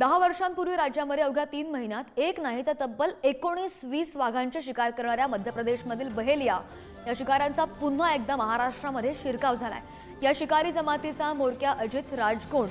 दहा वर्षांपूर्वी राज्यामध्ये अवघ्या तीन महिन्यात एक नाही तर तब्बल एकोणीस वीस वाघांचे शिकार करणाऱ्या मध्य प्रदेशमधील बहेलिया या शिकाऱ्यांचा पुन्हा एकदा महाराष्ट्रामध्ये शिरकाव झालाय. या शिकारी जमातीचा मोरक्या अजित राजकोण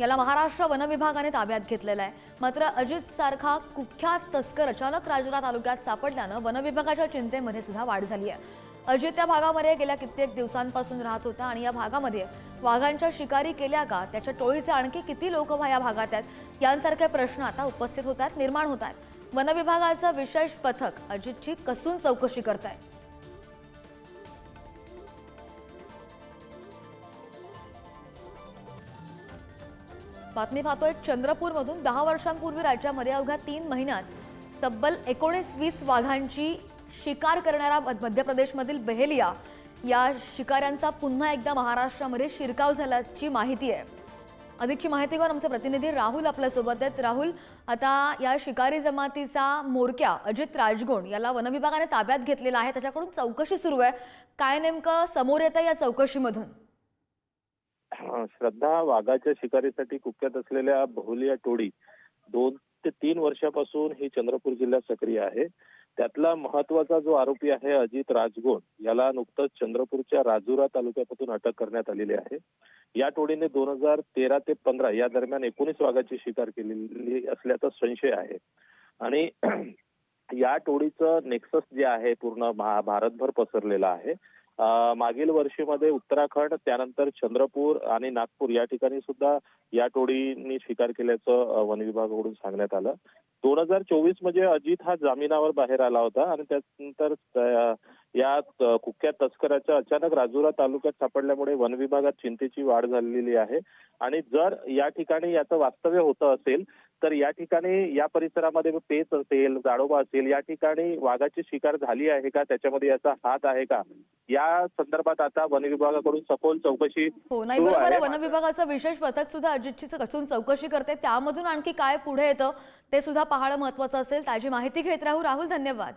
याला महाराष्ट्र वनविभागाने ताब्यात घेतलेला आहे. मात्र अजित सारखा कुख्यात तस्कर अचानक राजुरा तालुक्यात सापडल्यानं वनविभागाच्या चिंतेमध्ये सुद्धा वाढ झाली आहे. अजित त्या भागामध्ये गेल्या कित्येक दिवसांपासून राहत होता आणि या भागामध्ये वाघांच्या शिकारी केल्या का? त्याच्या टोळीचे आणखी किती लोक या भागात आहेत? यांसारखे प्रश्न आता उपस्थित होत आहेत निर्माण होत आहेत. वनविभागाचं विशेष पथक अजितची कसून चौकशी करत आहे बातमी पाहतोय चंद्रपूरमधून दहा वर्षांपूर्वी राज्यामध्ये अवघ्या तीन महिन्यात तब्बल एकोणीस वीस वाघांची शिकार करणारा मध्य प्रदेशमधील बेहेलिया या शिकाऱ्यांचा पुन्हा एकदा महाराष्ट्रामध्ये शिरकाव झाल्याची माहिती आहे. अधिकची माहिती घेऊन आमचे प्रतिनिधी राहुल आपल्यासोबत आहेत. राहुल आता या शिकारी जमातीचा मोरक्या अजित राजगोंड याला वनविभागाने ताब्यात घेतलेला आहे. त्याच्याकडून चौकशी सुरू आहे. काय नेमकं समोर येतं या चौकशीमधून? श्रद्धा वाघाच्या शिकारीसाठी कुख्यात असलेल्या बहुलिया टोळी दोन ते तीन वर्षापासून ही चंद्रपूर जिल्ह्यात सक्रिय आहे. त्यातला महत्त्वाचा जो आरोपी आहे अजित राजगोड याला नुकतंच चंद्रपूरच्या राजुरा तालुक्यापासून अटक करण्यात आलेली आहे. या टोळीने दोन हजार तेरा ते पंधरा या दरम्यान एकोणीस वाघाची शिकार केलेली असल्याचा संशय आहे. आणि या टोळीचं नेक्सस जे आहे पूर्ण भारतभर पसरलेलं आहे. मागील वर्षीमध्ये उत्तराखंड त्यानंतर चंद्रपूर आणि नागपूर या ठिकाणी सुद्धा या टोळींनी शिकार केल्याचं वन विभागाकडून सांगण्यात आलं. दोन हजार चोवीसमध्ये अजित हा जामिनावर बाहेर आला होता आणि त्यानंतर या कुख्यात तस्कराच्या अचानक राजुरा तालुक्यात सापडल्यामुळे वन विभागात चिंतेची वाढ झालेली आहे. आणि जर या ठिकाणी याचं वास्तव्य होतं असेल तर या ठिकाणी या परिसरामध्ये पेच असेल जाडोबा असेल या ठिकाणी वाघाची शिकार झाली आहे का? त्याच्यामध्ये याचा हात आहे का? या संदर्भात आता वन विभागाकडून सखोल चौकशी हो नाही बरोबर आहे. वन विभागाचं विशेष पथक सुद्धा अजितची कसून चौकशी करते. त्यामधून आणखी काय पुढे येतं ते सुद्धा पाहणं महत्वाचं असेल. ताजी माहिती घेत राहू. राहुल धन्यवाद.